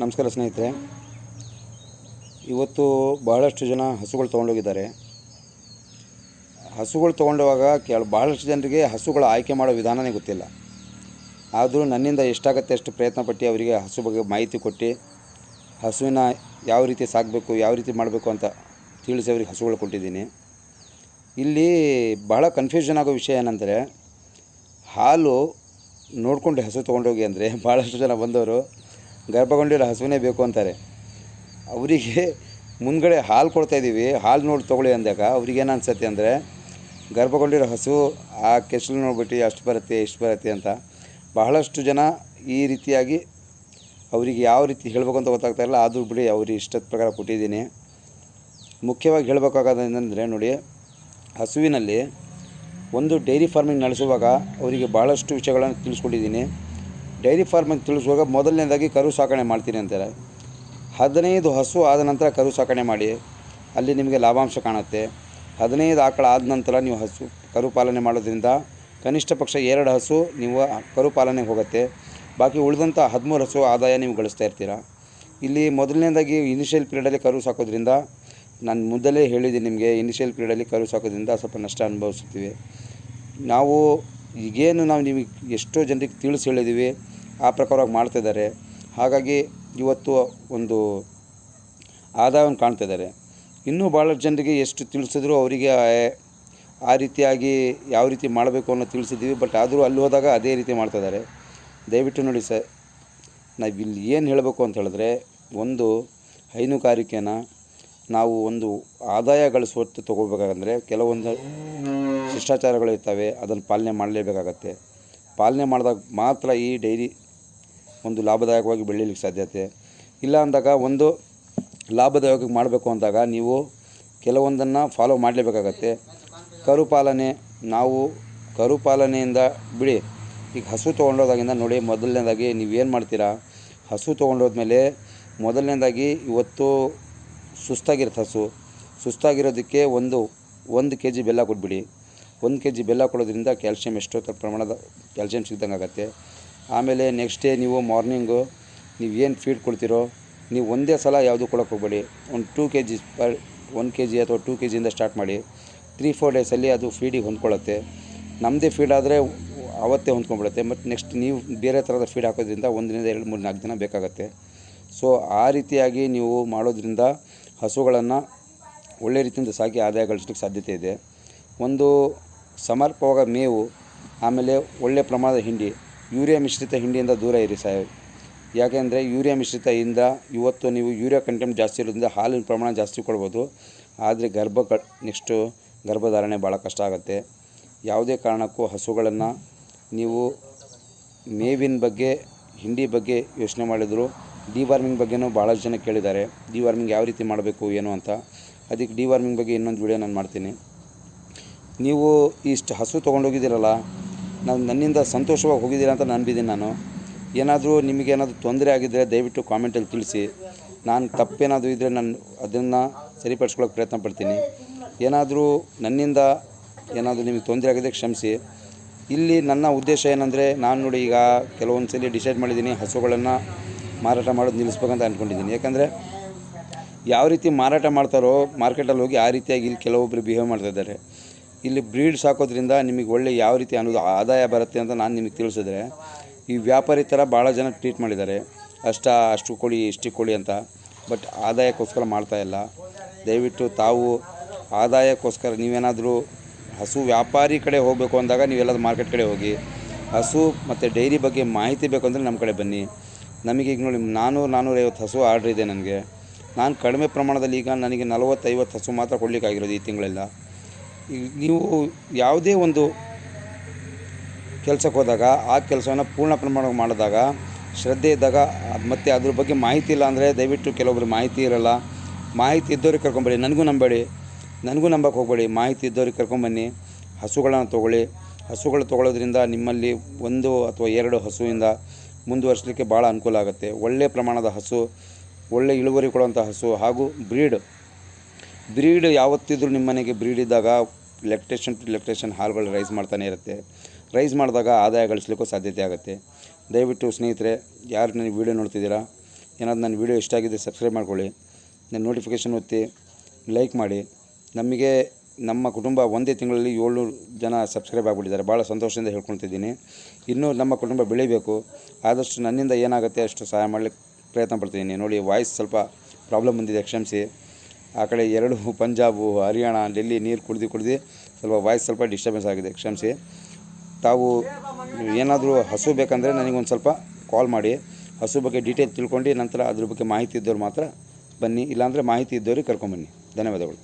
ನಮಸ್ಕಾರ ಸ್ನೇಹಿತರೆ. ಇವತ್ತು ಬಹಳಷ್ಟು ಜನ ಹಸುಗಳು ತೊಗೊಂಡೋಗಿದ್ದಾರೆ. ಹಸುಗಳು ತೊಗೊಂಡೋಗ ಕೆಲ ಭಾಳಷ್ಟು ಜನರಿಗೆ ಹಸುಗಳ ಆಯ್ಕೆ ಮಾಡೋ ವಿಧಾನನೇ ಗೊತ್ತಿಲ್ಲ. ಆದರೂ ನನ್ನಿಂದ ಎಷ್ಟಾಗತ್ತೆ ಅಷ್ಟು ಪ್ರಯತ್ನ ಪಟ್ಟು ಅವರಿಗೆ ಹಸು ಬಗ್ಗೆ ಮಾಹಿತಿ ಕೊಟ್ಟು, ಹಸುವಿನ ಯಾವ ರೀತಿ ಸಾಕಬೇಕು, ಯಾವ ರೀತಿ ಮಾಡಬೇಕು ಅಂತ ತಿಳಿಸಿ ಅವರಿಗೆ ಹಸುಗಳು ಕೊಟ್ಟಿದ್ದೀನಿ. ಇಲ್ಲಿ ಬಹಳ ಕನ್ಫ್ಯೂಷನ್ ಆಗೋ ವಿಷಯ ಏನಂದರೆ, ಹಾಲು ನೋಡ್ಕೊಂಡು ಹಸು ತೊಗೊಂಡೋಗಿ ಅಂದರೆ ಭಾಳಷ್ಟು ಜನ ಬಂದವರು ಗರ್ಭಗೊಂಡಿರೋ ಹಸುವೇ ಬೇಕು ಅಂತಾರೆ. ಅವರಿಗೆ ಮುಂದ್ಗಡೆ ಹಾಲು ಕೊಡ್ತಾಯಿದ್ದೀವಿ ಹಾಲು ನೋಡಿ ತೊಗೊಳ್ಳಿ ಅಂದಾಗ ಅವ್ರಿಗೇನು ಅನ್ಸುತ್ತೆ ಅಂದರೆ ಗರ್ಭಗೊಂಡಿರೋ ಹಸು ಆ ಕೆಸಲು ನೋಡ್ಬಿಟ್ಟು ಅಷ್ಟು ಬರುತ್ತೆ ಇಷ್ಟು ಬರುತ್ತೆ ಅಂತ ಬಹಳಷ್ಟು ಜನ ಈ ರೀತಿಯಾಗಿ ಅವರಿಗೆ ಯಾವ ರೀತಿ ಹೇಳಬೇಕು ಅಂತ ಗೊತ್ತಾಗ್ತಾ ಇಲ್ಲ ಆದರೂ ಬಿಡಿ ಅವ್ರಿಗೆ ಇಷ್ಟದ ಪ್ರಕಾರ ಕೊಟ್ಟಿದ್ದೀನಿ. ಮುಖ್ಯವಾಗಿ ಹೇಳಬೇಕಾಗೋದೇನೆಂದರೆ ನೋಡಿ, ಹಸುವಿನಲ್ಲಿ ಒಂದು ಡೈರಿ ಫಾರ್ಮಿಂಗ್ ನಡೆಸುವಾಗ ಅವರಿಗೆ ಭಾಳಷ್ಟು ವಿಷಯಗಳನ್ನು ತಿಳಿಸ್ಕೊಟ್ಟಿದ್ದೀನಿ ಡೈರಿ ಫಾರ್ಮಿಂಗ್ ತಿಳಿಸುವಾಗ ಮೊದಲನೇದಾಗಿ ಕರು ಸಾಕಣೆ ಮಾಡ್ತೀನಿ ಅಂತಾರೆ. ಹದಿನೈದು ಹಸು ಆದ ನಂತರ ಕರು ಸಾಕಣೆ ಮಾಡಿ, ಅಲ್ಲಿ ನಿಮಗೆ ಲಾಭಾಂಶ ಕಾಣುತ್ತೆ. ಹದಿನೈದು ಆಕಳ ಆದ ನಂತರ ನೀವು ಹಸು, ಕರು ಪಾಲನೆ ಮಾಡೋದ್ರಿಂದ ಕನಿಷ್ಠ ಪಕ್ಷ ಎರಡು ಹಸು ನೀವು ಕರು ಪಾಲನೆಗೆ ಹೋಗುತ್ತೆ. ಬಾಕಿ ಉಳಿದಂಥ ಹದಿಮೂರು ಹಸು ಆದಾಯ ನೀವು ಗಳಿಸ್ತಾ ಇರ್ತೀರ. ಇಲ್ಲಿ ಮೊದಲನೇದಾಗಿ ಇನಿಷಿಯಲ್ ಪೀರಿಯಡಲ್ಲಿ ಕರು ಸಾಕೋದ್ರಿಂದ, ನಾನು ಮೊದಲೇ ಹೇಳಿದ್ದೀನಿ ನಿಮಗೆ ಇನಿಷಿಯಲ್ ಪೀರಿಯಡಲ್ಲಿ ಕರು ಸಾಕೋದ್ರಿಂದ ಸ್ವಲ್ಪ ನಷ್ಟ ಅನುಭವಿಸ್ತೀವಿ. ನಾವು ಈಗೇನು ನಾವು ನಿಮಗೆ ಎಷ್ಟೋ ಜನರಿಗೆ ತಿಳಿಸಿ ಹೇಳಿದ್ದೀವಿ, ಆ ಪ್ರಕಾರವಾಗಿ ಮಾಡ್ತಿದ್ದಾರೆ ಹಾಗಾಗಿ ಇವತ್ತು ಒಂದು ಆದಾಯವನ್ನು ಕಾಣ್ತಿದ್ದಾರೆ ಇನ್ನೂ ಭಾಳಷ್ಟು ಜನರಿಗೆ ಎಷ್ಟು ತಿಳಿಸಿದ್ರು ಅವರಿಗೆ ಆ- ರೀತಿಯಾಗಿ ಯಾವ ರೀತಿ ಮಾಡಬೇಕು ಅನ್ನೋ ತಿಳಿಸಿದ್ದೀವಿ, ಬಟ್ ಆದರೂ ಅಲ್ಲಿ ಹೋದಾಗ ಅದೇ ರೀತಿ ಮಾಡ್ತಿದ್ದಾರೆ ದಯವಿಟ್ಟು ನೋಡಿ ಸರ್ ನಾವು ಇಲ್ಲಿ ಏನು ಹೇಳಬೇಕು ಅಂತ ಹೇಳಿದ್ರೆ, ಒಂದು ಹೈನುಗಾರಿಕೆನ ನಾವು ಒಂದು ಆದಾಯ ಗಳಿಸುವತ್ತು ತೊಗೋಬೇಕಾಗಂದ್ರೆ ಕೆಲವೊಂದು ಶಿಷ್ಟಾಚಾರಗಳು ಇರ್ತವೆ, ಅದನ್ನು ಪಾಲನೆ ಮಾಡಲೇಬೇಕಾಗತ್ತೆ. ಪಾಲನೆ ಮಾಡಿದಾಗ ಮಾತ್ರ ಈ ಡೈರಿ ಒಂದು ಲಾಭದಾಯಕವಾಗಿ ಬೆಳೀಲಿಕ್ಕೆ ಸಾಧ್ಯತೆ. ಇಲ್ಲ ಅಂದಾಗ ಒಂದು ಲಾಭದಾಯಕವಾಗಿ ಮಾಡಬೇಕು ಅಂದಾಗ ನೀವು ಕೆಲವೊಂದನ್ನು ಫಾಲೋ ಮಾಡಲೇಬೇಕಾಗತ್ತೆ. ಕರು ಪಾಲನೆ, ನಾವು ಕರು ಪಾಲನೆಯಿಂದ ಬಿಡಿ. ಈಗ ಹಸು ತೊಗೊಂಡೋದಾಗಿಂದ ನೋಡಿ, ಮೊದಲನೇದಾಗಿ ನೀವೇನು ಮಾಡ್ತೀರಾ? ಹಸು ತೊಗೊಂಡೋದ್ಮೇಲೆ ಮೊದಲನೇದಾಗಿ ಇವತ್ತು ಸುಸ್ತಾಗಿರುತ್ತೆ ಹಸು ಸುಸ್ತಾಗಿರೋದಕ್ಕೆ ಒಂದು ಒಂದು ಕೆ ಜಿ ಬೆಲ್ಲ ಕೊಟ್ಬಿಡಿ. ಒಂದು ಕೆ ಜಿ ಬೆಲ್ಲ ಕೊಡೋದ್ರಿಂದ ಕ್ಯಾಲ್ಶಿಯಂ ಎಷ್ಟೋ ಪ್ರಮಾಣದ ಕ್ಯಾಲ್ಶಿಯಂ ಸಿಗ್ದಂಗೆ ಆಗುತ್ತೆ. ಆಮೇಲೆ ನೆಕ್ಸ್ಟ್ ಡೇ ನೀವು ಮಾರ್ನಿಂಗು ನೀವು ಏನು ಫೀಡ್ ಕೊಡ್ತೀರೋ, ನೀವು ಒಂದೇ ಸಲ ಯಾವುದು ಕೊಡೋಕೆ ಹೋಗಬೇಡಿ. ಒಂದು two K G per one K G ಅಥವಾ ಟೂ ಕೆ ಜಿಯಿಂದ ಸ್ಟಾರ್ಟ್ ಮಾಡಿ ತ್ರೀ ಫೋರ್ ಡೇಸಲ್ಲಿ ಅದು ಫೀಡಿಗೆ ಹೊಂದ್ಕೊಳ್ಳುತ್ತೆ. ನಮ್ಮದೇ ಫೀಡ್ ಆದರೆ ಅವತ್ತೇ ಹೊಂದ್ಕೊಂಡ್ಬಿಡುತ್ತೆ. ಮತ್ತು ನೆಕ್ಸ್ಟ್ ನೀವು ಬೇರೆ ಥರದ ಫೀಡ್ ಹಾಕೋದ್ರಿಂದ ಒಂದರಿಂದ ಎರಡು, ಮೂರು, ನಾಲ್ಕು ದಿನ ಬೇಕಾಗುತ್ತೆ. ಸೊ ಆ ರೀತಿಯಾಗಿ ನೀವು ಮಾಡೋದ್ರಿಂದ ಹಸುಗಳನ್ನು ಒಳ್ಳೆ ರೀತಿಯಿಂದ ಸಾಕಿ ಆದಾಯ ಗಳಿಸ್ಲಿಕ್ಕೆ ಸಾಧ್ಯತೆ ಇದೆ. ಒಂದು ಸಮರ್ಪಕವಾದ ಮೇವು, ಆಮೇಲೆ ಒಳ್ಳೆಯ ಪ್ರಮಾಣದ ಹಿಂಡಿ, ಯೂರಿಯಾ ಮಿಶ್ರಿತ ಹಿಂಡಿಯಿಂದ ದೂರ ಇರಿ ಸಾಹೇಬ್. ಯಾಕೆಂದರೆ ಯೂರಿಯಾ ಮಿಶ್ರಿತದಿಂದ ಇವತ್ತು ನೀವು ಯೂರಿಯಾ ಕಂಟೆಂಟ್ ಜಾಸ್ತಿ ಇರೋದ್ರಿಂದ ಹಾಲಿನ ಪ್ರಮಾಣ ಜಾಸ್ತಿ ಕೊಡ್ಬೋದು. ಆದರೆ ಗರ್ಭ ಕ ನೆಕ್ಸ್ಟು ಗರ್ಭಧಾರಣೆ ಭಾಳ ಕಷ್ಟ ಆಗುತ್ತೆ. ಯಾವುದೇ ಕಾರಣಕ್ಕೂ ಹಸುಗಳನ್ನು ನೀವು ಮೇವಿನ ಬಗ್ಗೆ, ಹಿಂಡಿ ಬಗ್ಗೆ ಯೋಚನೆ ಮಾಡಿದ್ರು ಡಿವಾರ್ಮಿಂಗ್ ಬಗ್ಗೆನೂ ಭಾಳಷ್ಟು ಜನ ಕೇಳಿದ್ದಾರೆ. ಡಿವಾರ್ಮಿಂಗ್ ಯಾವ ರೀತಿ ಮಾಡಬೇಕು, ಏನು ಅಂತ. ಅದಕ್ಕೆ ಡಿವಾರ್ಮಿಂಗ್ ಬಗ್ಗೆ ಇನ್ನೊಂದು ವಿಡಿಯೋ ನಾನು ಮಾಡ್ತೀನಿ. ನೀವು ಇಷ್ಟು ಹಸು ತೊಗೊಂಡೋಗಿದ್ದೀರಲ್ಲ, ನಾನು ನನ್ನಿಂದ ಸಂತೋಷವಾಗಿ ಹೋಗಿದ್ದೀರಾ ಅಂತ ನಂಬಿದ್ದೀನಿ ನಾನು. ಏನಾದರೂ ನಿಮಗೇನಾದರೂ ತೊಂದರೆ ಆಗಿದ್ದರೆ ದಯವಿಟ್ಟು ಕಾಮೆಂಟಲ್ಲಿ ತಿಳಿಸಿ. ನಾನು ತಪ್ಪೇನಾದರೂ ಇದ್ದರೆ ನಾನು ಅದನ್ನು ಸರಿಪಡಿಸ್ಕೊಳ್ಳೋಕೆ ಪ್ರಯತ್ನ ಪಡ್ತೀನಿ. ಏನಾದರೂ ನನ್ನಿಂದ ಏನಾದರೂ ನಿಮಗೆ ತೊಂದರೆ ಆಗಿದೆ ಕ್ಷಮಿಸಿ. ಇಲ್ಲಿ ನನ್ನ ಉದ್ದೇಶ ಏನಂದರೆ, ನಾನು ನೋಡಿ ಈಗ ಕೆಲವೊಂದು ಸಲ ಡಿಸೈಡ್ ಮಾಡಿದ್ದೀನಿ ಹಸುಗಳನ್ನು ಮಾರಾಟ ಮಾಡೋದು ನಿಲ್ಲಿಸ್ಬೇಕಂತ ಅಂದ್ಕೊಂಡಿದ್ದೀನಿ ಯಾಕಂದರೆ ಯಾವ ರೀತಿ ಮಾರಾಟ ಮಾಡ್ತಾರೋ ಮಾರ್ಕೆಟಲ್ಲಿ ಹೋಗಿ ಆ ರೀತಿಯಾಗಿ ಇಲ್ಲಿ ಕೆಲವೊಬ್ಬರು ಬಿಹೇವ್ ಮಾಡ್ತಾಯಿದ್ದಾರೆ ಇಲ್ಲಿ ಬ್ರೀಡ್ ಸಾಕೋದ್ರಿಂದ ನಿಮಗೆ ಒಳ್ಳೆ ಯಾವ ರೀತಿ ಅನ್ನೋದು ಆದಾಯ ಬರುತ್ತೆ ಅಂತ ನಾನು ನಿಮಗೆ ತಿಳಿಸಿದ್ರೆ, ಈ ವ್ಯಾಪಾರಿ ಥರ ಭಾಳ ಜನ ಟ್ರೀಟ್ ಮಾಡಿದ್ದಾರೆ. ಅಷ್ಟ ಅಷ್ಟು ಕೊಡಿ ಇಷ್ಟು ಕೊಡಿ ಅಂತ. ಬಟ್ ಆದಾಯಕ್ಕೋಸ್ಕರ ಮಾಡ್ತಾ ಇಲ್ಲ. ದಯವಿಟ್ಟು ತಾವು ಆದಾಯಕ್ಕೋಸ್ಕರ ನೀವೇನಾದರೂ ಹಸು ವ್ಯಾಪಾರಿ ಕಡೆ ಹೋಗಬೇಕು ಅಂದಾಗ ನೀವೆಲ್ಲಾದ್ರೂ ಮಾರ್ಕೆಟ್ ಕಡೆ ಹೋಗಿ, ಹಸು ಮತ್ತು ಡೈರಿ ಬಗ್ಗೆ ಮಾಹಿತಿ ಬೇಕು ಅಂದರೆ ನಮ್ಮ ಕಡೆ ಬನ್ನಿ. ನಮಗೆ ಈಗ ನೋಡಿ ನಾನ್ನೂರು ನಾನ್ನೂರೈವತ್ತು ಹಸು ಆರ್ಡ್ರ್ ಇದೆ ನನಗೆ. ನಾನು ಕಡಿಮೆ ಪ್ರಮಾಣದಲ್ಲಿ ಈಗ ನನಗೆ ನಲವತ್ತೈವತ್ತು ಹಸು ಮಾತ್ರ ಕೊಡಲಿಕ್ಕಾಗಿರೋದು ಈ ತಿಂಗಳೆಲ್ಲ. ಈಗ ನೀವು ಯಾವುದೇ ಒಂದು ಕೆಲಸಕ್ಕೆ ಹೋದಾಗ, ಆ ಕೆಲಸವನ್ನು ಪೂರ್ಣ ಪ್ರಮಾಣವಾಗಿ ಮಾಡಿದಾಗ, ಶ್ರದ್ಧೆ ಇದ್ದಾಗ ಮತ್ತು ಅದ್ರ ಬಗ್ಗೆ ಮಾಹಿತಿ ಇಲ್ಲ ಅಂದರೆ ದಯವಿಟ್ಟು ಕೆಲವೊಬ್ರು ಮಾಹಿತಿ ಇರಲ್ಲ. ಮಾಹಿತಿ ಇದ್ದವ್ರಿಗೆ ಕರ್ಕೊಂಬೇಡಿ ನನಗೂ ನಂಬೇಡಿ. ನನಗೂ ನಂಬಕ್ಕೆ ಹೋಗಬೇಡಿ. ಮಾಹಿತಿ ಇದ್ದವ್ರಿಗೆ ಕರ್ಕೊಂಬನ್ನಿ ಹಸುಗಳನ್ನು ತೊಗೊಳ್ಳಿ. ಹಸುಗಳು ತೊಗೊಳೋದ್ರಿಂದ ನಿಮ್ಮಲ್ಲಿ ಒಂದು ಅಥವಾ ಎರಡು ಹಸುವಿಂದ ಮುಂದುವರಿಸಲಿಕ್ಕೆ ಭಾಳ ಅನುಕೂಲ ಆಗುತ್ತೆ. ಒಳ್ಳೆಯ ಪ್ರಮಾಣದ ಹಸು, ಒಳ್ಳೆ ಇಳುವರಿ ಕೊಡುವಂಥ ಹಸು ಹಾಗೂ ಬ್ರೀಡ್. ಬ್ರೀಡ್ ಯಾವತ್ತಿದ್ರೂ ನಿಮ್ಮ ಮನೆಗೆ ಬ್ರೀಡ್ ಇದ್ದಾಗ ಲೆಕ್ಟೇಷನ್ ಟು ಲೆಕ್ಟೇಷನ್ ಹಾಲುಗಳು ರೈಸ್ ಮಾಡ್ತಾನೆ ಇರುತ್ತೆ. ರೈಸ್ ಮಾಡಿದಾಗ ಆದಾಯ ಗಳಿಸ್ಲಿಕ್ಕೂ ಸಾಧ್ಯತೆ ಆಗುತ್ತೆ. ದಯವಿಟ್ಟು ಸ್ನೇಹಿತರೆ, ಯಾರು ನನಗೆ ವೀಡಿಯೋ ನೋಡ್ತಿದ್ದೀರಾ, ಏನಾದ್ರು ನನ್ನ ವೀಡಿಯೋ ಇಷ್ಟ ಆಗಿದ್ದರೆ ಸಬ್ಸ್ಕ್ರೈಬ್ ಮಾಡ್ಕೊಳ್ಳಿ. ನನ್ನ ನೋಟಿಫಿಕೇಷನ್ ಒತ್ತಿ ಲೈಕ್ ಮಾಡಿ. ನಮಗೆ ನಮ್ಮ ಕುಟುಂಬ ಒಂದೇ ತಿಂಗಳಲ್ಲಿ ಏಳ್ನೂರು ಜನ ಸಬ್ಸ್ಕ್ರೈಬ್ ಆಗಿಬಿಟ್ಟಿದ್ದಾರೆ. ಭಾಳ ಸಂತೋಷದಿಂದ ಹೇಳ್ಕೊತಿದ್ದೀನಿ ಇನ್ನೂ ನಮ್ಮ ಕುಟುಂಬ ಬೆಳಿಬೇಕು. ಆದಷ್ಟು ನನ್ನಿಂದ ಏನಾಗುತ್ತೆ ಅಷ್ಟು ಸಹಾಯ ಮಾಡಲಿಕ್ಕೆ ಪ್ರಯತ್ನ ಪಡ್ತಿದ್ದೀನಿ. ನೋಡಿ ವಾಯ್ಸ್ ಸ್ವಲ್ಪ ಪ್ರಾಬ್ಲಮ್ ಬಂದಿದೆ, ಕ್ಷಮಿಸಿ. ಆ ಕಡೆ ಎರಡು, ಪಂಜಾಬು, ಹರಿಯಾಣ, ಡೆಲ್ಲಿ ನೀರು ಕುಡಿದು ಕುಡಿದು ಸ್ವಲ್ಪ ವಾಯ್ಸ್ ಸ್ವಲ್ಪ ಡಿಸ್ಟರ್ಬೆನ್ಸ್ ಆಗಿದೆ, ಕ್ಷಮಿಸಿ. ತಾವು ಏನಾದರೂ ಹಸು ಬೇಕಂದರೆ ನನಗೊಂದು ಸ್ವಲ್ಪ ಕಾಲ್ ಮಾಡಿ. ಹಸು ಬಗ್ಗೆ ಡೀಟೇಲ್ ತಿಳ್ಕೊಂಡು ನಂತರ ಅದ್ರ ಬಗ್ಗೆ ಮಾಹಿತಿ ಇದ್ದವ್ರು ಮಾತ್ರ ಬನ್ನಿ. ಇಲ್ಲಾಂದರೆ ಮಾಹಿತಿ ಇದ್ದವ್ರಿಗೆ ಕರ್ಕೊಂಬನ್ನಿ ಧನ್ಯವಾದಗಳು.